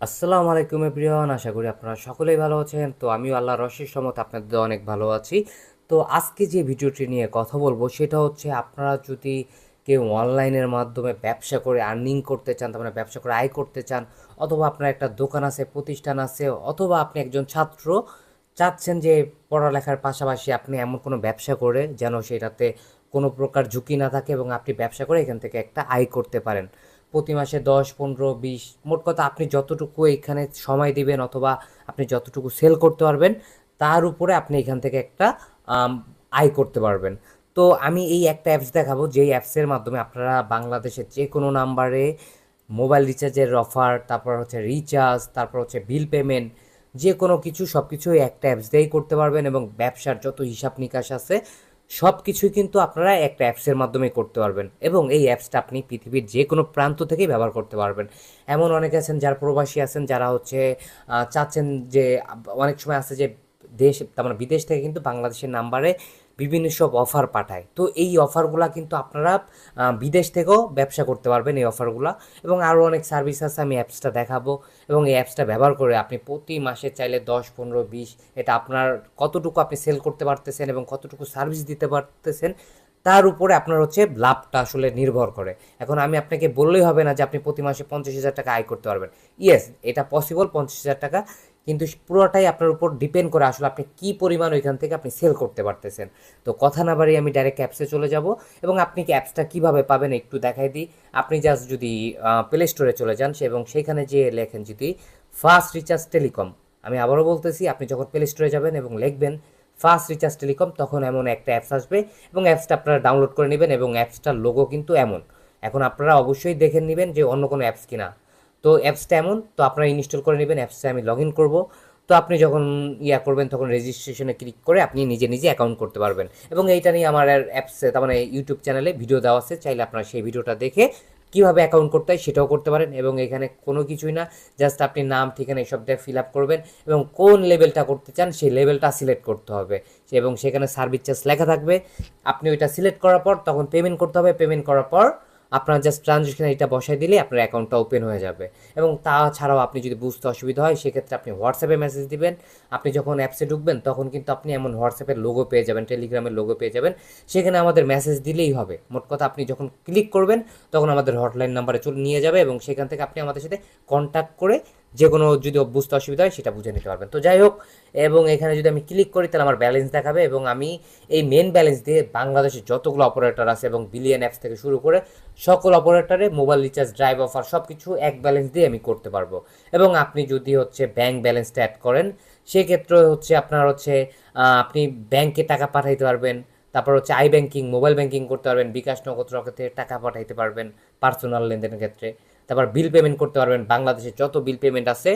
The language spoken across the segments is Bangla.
আসসালামু আলাইকুম এভরিওয়ান, আশা করি আপনারা সকলেই ভালো আছেন। তো আমিও আল্লাহর রশির সমত আপনাদের অনেক ভালো আছি। তো আজকে যে ভিডিওটি নিয়ে কথা বলব সেটা হচ্ছে আপনারা যদি কেউ অনলাইনের মাধ্যমে ব্যবসা করে আর্নিং করতে চান, তার মানে ব্যবসা করে আয় করতে চান, অথবা আপনার একটা দোকান আছে, প্রতিষ্ঠান আছে, অথবা আপনি একজন ছাত্র, চাচ্ছেন যে পড়ালেখার পাশাপাশি আপনি এমন কোনো ব্যবসা করে যেন সেটাতে কোনো প্রকার ঝুঁকি না থাকে এবং আপনি ব্যবসা করে এখান থেকে একটা আয় করতে পারেন। প্রতি মাসে দশ, পনেরো, বিশ, মোট কথা আপনি যতটুকু এখানে সময় দিবেন অথবা আপনি যতটুকু সেল করতে পারবেন, তার উপরে আপনি এখান থেকে একটা আয় করতে পারবেন। তো আমি এই একটা অ্যাপস দেখাবো, যেই অ্যাপসের মাধ্যমে আপনারা বাংলাদেশের যে কোনো নাম্বারে মোবাইল রিচার্জের অফার তারপর হচ্ছে রিচার্জ তারপর হচ্ছে বিল পেমেন্ট যে কোনো কিছু সব কিছু একটা অ্যাপস দিয়েই করতে পারবেন এবং ব্যবসার যত হিসাব নিকাশ আছে সব কিছুই কিন্তু আপনারা একটা অ্যাপসের মাধ্যমে করতে পারবেন এবং এই অ্যাপসটা আপনি পৃথিবীর যে কোনো প্রান্ত থেকেই ব্যবহার করতে পারবেন। এমন অনেকে আছেন যারা প্রবাসী আছেন, যারা হচ্ছে চাচ্ছেন যে, অনেক সময় আছে যে, দেশ, তার মানে বিদেশ থেকে কিন্তু বাংলাদেশের নাম্বারে বিভিন্ন সব অফার পাঠায়। তো এই অফারগুলা কিন্তু আপনারা বিদেশ থেকেও ব্যবসা করতে পারবেন এই অফারগুলা এবং আরও অনেক সার্ভিস আছে, আমি অ্যাপসটা দেখাবো। এবং এই অ্যাপসটা ব্যবহার করে আপনি প্রতি মাসে চাইলে দশ, পনেরো, বিশ, এটা আপনার কতটুকু আপনি সেল করতে পারতেছেন এবং কতটুকু সার্ভিস দিতে পারতেছেন, তার উপরে আপনার হচ্ছে লাভটা আসলে নির্ভর করে। এখন আমি আপনাকে বললেই হবে না যে আপনি প্রতি মাসে পঞ্চাশ হাজার টাকা আয় করতে পারবেন। ইয়েস এটা পসিবল পঞ্চাশ হাজার টাকা। কিন্তু পুরোটাই আপনার উপর ডিপেন্ড করে আসলে আপনি কি পরিমাণ ওইখান থেকে আপনি সেল করতে পারতেছেন। তো কথা না বাড়িয়ে আমি ডাইরেক্ট অ্যাপসে চলে যাব এবং আপনি কি অ্যাপসটা কীভাবে পাবেন একটু দেখাই দিই। আপনি জাস্ট যদি প্লে স্টোরে চলে যান এবং সেখানে যে লেখেন যদি ফার্স্ট রিচার্জ টেলিকম আমি আবারও বলতেছি, আপনি যখন প্লে স্টোরে যাবেন এবং লিখবেন ফার্স্ট রিচার্জ টেলিকম তখন এমন একটা অ্যাপস আসবে এবং অ্যাপসটা আপনারা ডাউনলোড করে নেবেন এবং অ্যাপসটার লোগো কিন্তু এমন। এখন আপনারা অবশ্যই দেখে নেবেন যে অন্য কোনো অ্যাপস কিনা। তো অ্যাপসটা এমন, তো আপনারা ইনস্টল করে নেবেন অ্যাপসটা আমি লগ ইন করব। তো আপনি যখন ইয়া করবেন, তখন রেজিস্ট্রেশনে ক্লিক করে আপনি নিজে নিজে অ্যাকাউন্ট করতে পারবেন। এবং এইটা নিয়ে আমার অ্যাপসে তার মানে ইউটিউব চ্যানেলে ভিডিও দেওয়া আছে, চাইলে আপনারা সেই ভিডিওটা দেখে কীভাবে অ্যাকাউন্ট করতে হয় সেটাও করতে পারেন। এবং এখানে কোনো কিছুই না জাস্ট আপনি নাম, ঠিকানা এসব দিয়ে ফিল আপ করবেন এবং কোন লেভেলটা করতে চান, সেই লেভেলটা সিলেক্ট করতে হবে। এবং সেখানে সার্ভিস চার্জ লেখা থাকবে। আপনি ওইটা সিলেক্ট করার পর তখন পেমেন্ট করতে হবে। পেমেন্ট করার পর আপনার জাস্ট ট্রানজেকশন এটা বসাই দিলে আপনার অ্যাকাউন্টটা ওপেন হয়ে যাবে। এবং তাছাড়াও আপনি যদি বুঝতে অসুবিধা হয়, সেক্ষেত্রে আপনি হোয়াটসঅ্যাপে মেসেজ দিবেন। আপনি যখন অ্যাপসে ঢুকবেন, তখন কিন্তু আপনি এমন হোয়াটসঅ্যাপের লোগো পেয়ে যাবেন টেলিগ্রামের লোগো পেয়ে যাবেন। সেখানে আমাদের মেসেজ দিলেই হবে। মোট কথা আপনি যখন ক্লিক করবেন, তখন আমাদের হটলাইন নাম্বারে চলে, নিয়ে যাবে এবং সেখান থেকে আপনি আমাদের সাথে কন্ট্যাক্ট করে যে কোনো যদি বুঝতে অসুবিধা হয় সেটা বুঝে নিতে পারবেন। তো যাই হোক, এবং এখানে যদি আমি ক্লিক করি, তাহলে আমার ব্যালেন্স দেখাবে এবং আমি এই মেন ব্যালেন্স দিয়ে বাংলাদেশের যতগুলো অপারেটর আছে এবং বিলিয়ন অ্যাপস থেকে শুরু করে সকল অপারেটরে মোবাইল রিচার্জ ড্রাইভ অফার সব কিছু এক ব্যালেন্স দিয়ে আমি করতে পারব। এবং আপনি যদি হচ্ছে ব্যাংক ব্যালেন্সটা অ্যাড করেন, সেক্ষেত্রে হচ্ছে আপনার হচ্ছে আপনি ব্যাংকে টাকা পাঠাইতে পারবেন, তারপর হচ্ছে আই ব্যাংকিং মোবাইল ব্যাংকিং করতে পারবেন, বিকাশ নগদ থেকে টাকা পাঠাইতে পারবেন পার্সোনাল লেনদেনের ক্ষেত্রে। তারপর বিল পেমেন্ট করতে পারবেন। বাংলাদেশে যত বিল পেমেন্ট আছে,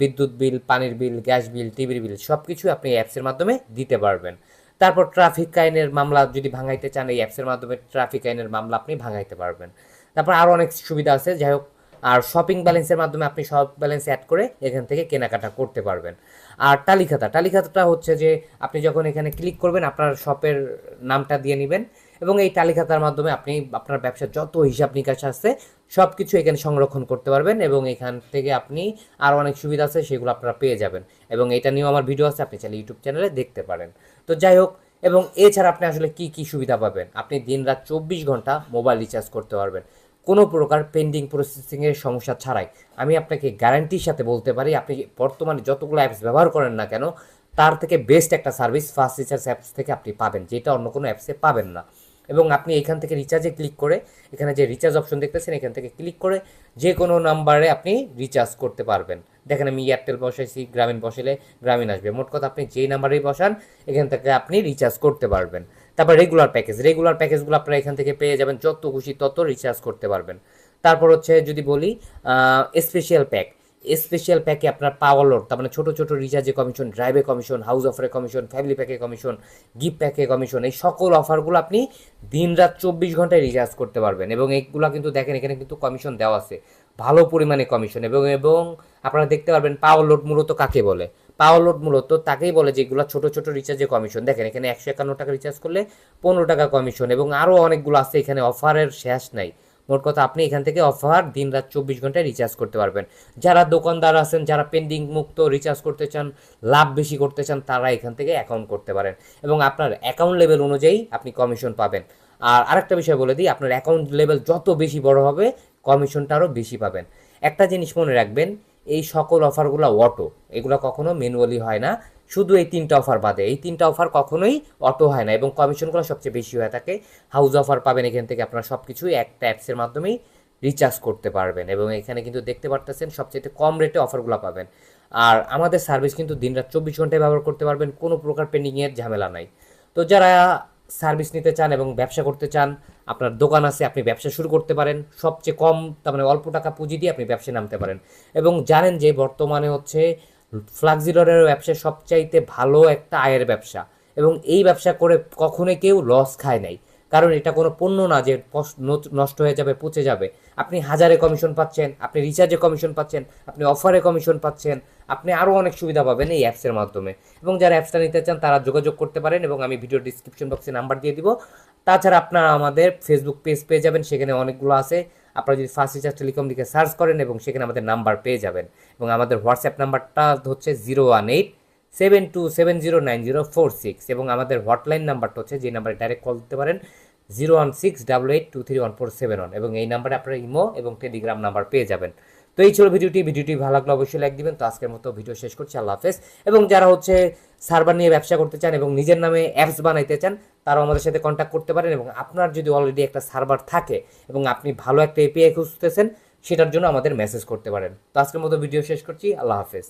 বিদ্যুৎ বিল, পানির বিল, গ্যাস বিল, টিভির বিল সব কিছু আপনি অ্যাপসের মাধ্যমে দিতে পারবেন। তারপর ট্রাফিক আইনের মামলা যদি ভাঙাইতে চান, এই অ্যাপসের মাধ্যমে ট্রাফিক আইনের মামলা আপনি ভাঙাইতে পারবেন। তারপর আরও অনেক সুবিধা আছে, যাই হোক, আর শপিং ব্যালেন্সের মাধ্যমে আপনি সব ব্যালেন্স অ্যাড করে এখান থেকে কেনাকাটা করতে পারবেন। আর টালিখাতা টালিখাতাটা হচ্ছে যে আপনি যখন এখানে ক্লিক করবেন, আপনার শপের নামটা দিয়ে নেবেন। এবং এই তালিকাতার মাধ্যমে আপনি আপনার ব্যবসার যত হিসাব নিকাশ আছে সব কিছু এখানে সংরক্ষণ করতে পারবেন এবং এখান থেকে আপনি আরও অনেক সুবিধা আছে, সেগুলো আপনারা পেয়ে যাবেন। এবং এটা নিয়েও আমার ভিডিও আছে, আপনি চাইলে ইউটিউব চ্যানেলে দেখতে পারেন। তো যাই হোক, এবং এছাড়া আপনি আসলে কি কি সুবিধা পাবেন? আপনি দিন রাত চব্বিশ ঘণ্টা মোবাইল রিচার্জ করতে পারবেন। কোনো প্রকার পেন্ডিং প্রসেসিংয়ের সমস্যা ছাড়াই। আমি আপনাকে গ্যারান্টির সাথে বলতে পারি, আপনি বর্তমানে যতগুলো অ্যাপস ব্যবহার করেন না কেন, তার থেকে বেস্ট একটা সার্ভিস ফার্স্ট রিচার্জ অ্যাপস থেকে আপনি পাবেন, যেটা অন্য কোনো অ্যাপসে পাবেন না। এবং আপনি এখান থেকে রিচার্জে ক্লিক করে, এখানে যে রিচার্জ অপশন দেখতেছেন, এখান থেকে ক্লিক করে যে কোনো নাম্বারে আপনি রিচার্জ করতে পারবেন। দেখেন আমি এয়ারটেল বসাইছি গ্রামীণ বসালে গ্রামীণ আসবে। মোট কথা আপনি যেই নাম্বারেই বসান, এখান থেকে আপনি রিচার্জ করতে পারবেন। তারপর রেগুলার প্যাকেজ রেগুলার প্যাকেজগুলো আপনারা এখান থেকে পেয়ে যাবেন, যত খুশি তত রিচার্জ করতে পারবেন। তারপর হচ্ছে যদি বলি স্পেশাল প্যাক স্পেশাল প্যাকে আপনার পাওয়ার লোড তার মানে ছোটো ছোটো রিচার্জে কমিশন ড্রাইভে কমিশন হাউস অফারে কমিশন ফ্যামিলি প্যাকে কমিশন গিফট প্যাকে কমিশন এই সকল অফারগুলো আপনি দিন রাত চব্বিশ ঘন্টায় রিচার্জ করতে পারবেন। এবং এইগুলো কিন্তু দেখেন, এখানে কিন্তু কমিশন দেওয়া আছে। ভালো পরিমাণে কমিশন এবং এবং আপনারা দেখতে পারবেন পাওয়ার লোড মূলত কাকে বলে? পাওয়ার লোড মূলত তাকেই বলে যে যেগুলো ছোট ছোট রিচার্জে কমিশন দেখেন, এখানে একশো একান্ন টাকা রিচার্জ করলে পনেরো টাকা কমিশন এবং আরও অনেকগুলো আছে, এখানে অফারের শেষ নাই। মোট কথা আপনি এখান থেকে অফার দিন রাত চব্বিশ ঘন্টায় রিচার্জ করতে পারবেন। যারা দোকানদার আছেন, যারা পেন্ডিং মুক্ত রিচার্জ করতে চান, লাভ বেশি করতে চান, তারা এখান থেকে অ্যাকাউন্ট করতে পারেন এবং আপনার অ্যাকাউন্ট লেভেল অনুযায়ী আপনি কমিশন পাবেন। আর আরেকটা বিষয় বলে দিই, আপনার অ্যাকাউন্ট লেভেল যত বেশি বড় হবে কমিশনটা আরও বেশি পাবেন। একটা জিনিস মনে রাখবেন এই সকল অফারগুলো অটো এগুলো কখনো ম্যানুয়ালি হয় না। শুধু এই তিনটা অফার বাদে। এই তিনটা অফার কখনোই অটো হয় না এবং কমিশনগুলো সবচেয়ে বেশি হয়ে থাকে। হাউস অফার পাবেন, এখান থেকে আপনারা সব কিছুই একটা অ্যাপসের মাধ্যমেই রিচার্জ করতে পারবেন এবং এখানে কিন্তু দেখতে পারতেছেন সবচেয়ে কম রেটে অফারগুলো পাবেন। আর আমাদের সার্ভিস কিন্তু দিনরাত চব্বিশ ঘন্টায় ব্যবহার করতে পারবেন, কোনো প্রকার পেন্ডিংয়ের ঝামেলা নাই। তো যারা সার্ভিস নিতে চান এবং ব্যবসা করতে চান আপনার দোকান আছে, আপনি ব্যবসা শুরু করতে পারেন। সবচেয়ে কম, তার মানে অল্প টাকা পুঁজি দিয়ে আপনি ব্যবসায় নামতে পারেন। এবং জানেন যে বর্তমানে হচ্ছে ফ্লাক্সিডরের ব্যবসা সবচাইতে ভালো একটা আয়ের ব্যবসা। এবং এই ব্যবসা করে কখনোই কেউ লস খায় নাই। কারণ এটা কোনো পণ্য না যে নষ্ট হয়ে যাবে, পচে যাবে। আপনি হাজারে কমিশন পাচ্ছেন, আপনি রিচার্জে কমিশন পাচ্ছেন, আপনি অফারে কমিশন পাচ্ছেন, আপনি আরও অনেক সুবিধা পাবেন এই অ্যাপসের মাধ্যমে। এবং যারা অ্যাপসটা নিতে চান, তারা যোগাযোগ করতে পারেন এবং আমি ভিডিও ডিসক্রিপশন বক্সে নাম্বার দিয়ে দিব। তাছাড়া আপনারা আমাদের ফেসবুক পেজ পেয়ে যাবেন, সেখানে অনেকগুলো আছে। আপনারা যদি ফার্স্ট রিচার্জ টেলিকম লিখে সার্চ করেন এবং সেখানে আমাদের নাম্বার পেয়ে যাবেন। এবং আমাদের হোয়াটসঅ্যাপ নাম্বারটা হচ্ছে zero one eight seven two seven zero nine zero four six এবং আমাদের হটলাইন নাম্বারটা হচ্ছে, যে নাম্বারে ডাইরেক্ট কল দিতে পারেন zero one six double eight two three one four seven one এবং এই নাম্বারে আপনারা ইমো এবং টেলিগ্রাম নাম্বার পেয়ে যাবেন। তো এই ছিল ভিডিওটি। ভিডিওটি ভালো লাগলে অবশ্যই লাইক দিবেন। তো আজকের মতো ভিডিও শেষ করছি। আল্লাহ হাফেজ। এবং যারা হচ্ছে সার্ভার নিয়ে ব্যবসা করতে চান এবং নিজের নামে অ্যাপস বানাইতে চান, তারাও আমাদের সাথে কন্ট্যাক্ট করতে পারেন এবং আপনার যদি অলরেডি একটা সার্ভার থাকে এবং আপনি ভালো একটা এপিআই খুঁজতেছেন, সেটার জন্য আমাদের মেসেজ করতে পারেন। তো আজকের মতো ভিডিও শেষ করছি। আল্লাহ হাফেজ।